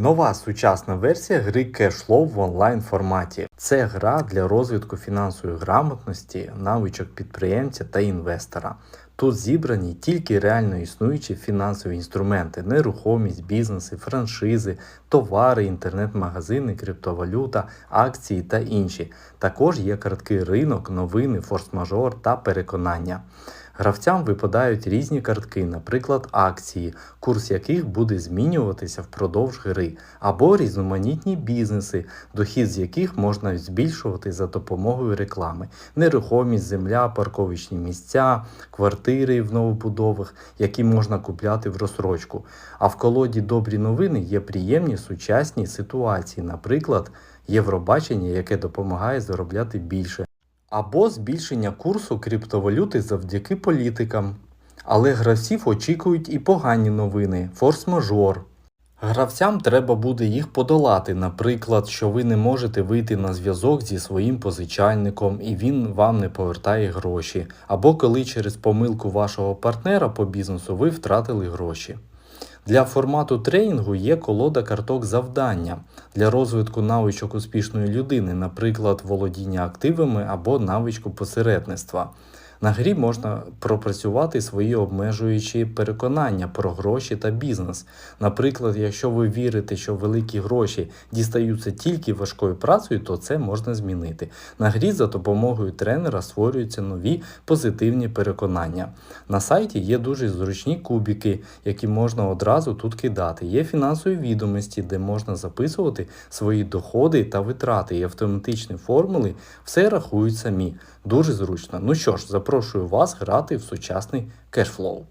Нова сучасна версія гри Cashflow в онлайн форматі. Це гра для розвитку фінансової грамотності, навичок підприємця та інвестора. Тут зібрані тільки реально існуючі фінансові інструменти, нерухомість, бізнеси, франшизи, товари, інтернет-магазини, криптовалюта, акції та інші. Також є картки ринок, новини, форс-мажор та переконання. Гравцям випадають різні картки, наприклад, акції, курс яких буде змінюватися впродовж гри, або різноманітні бізнеси, дохід з яких можна збільшувати за допомогою реклами, нерухомість, земля, парковочні місця, квартири в новобудовах, які можна купляти в розсрочку. А в колоді добрі новини є приємні сучасні ситуації, наприклад, Євробачення, яке допомагає заробляти більше або збільшення курсу криптовалюти завдяки політикам. Але гравців очікують і погані новини, форс-мажор. Гравцям треба буде їх подолати, наприклад, що ви не можете вийти на зв'язок зі своїм позичальником і він вам не повертає гроші, або коли через помилку вашого партнера по бізнесу ви втратили гроші. Для формату тренінгу є колода карток завдання для розвитку навичок успішної людини, наприклад, володіння активами або навичку посередництва. На грі можна пропрацювати свої обмежуючі переконання про гроші та бізнес. Наприклад, якщо ви вірите, що великі гроші дістаються тільки важкою працею, то це можна змінити. На грі за допомогою тренера створюються нові позитивні переконання. На сайті є дуже зручні кубики, які можна одразу тут кидати. Є фінансові відомості, де можна записувати свої доходи та витрати і автоматичні формули все рахують самі. Дуже зручно. Ну що ж, запрошую вас грати в сучасний кешфлоу.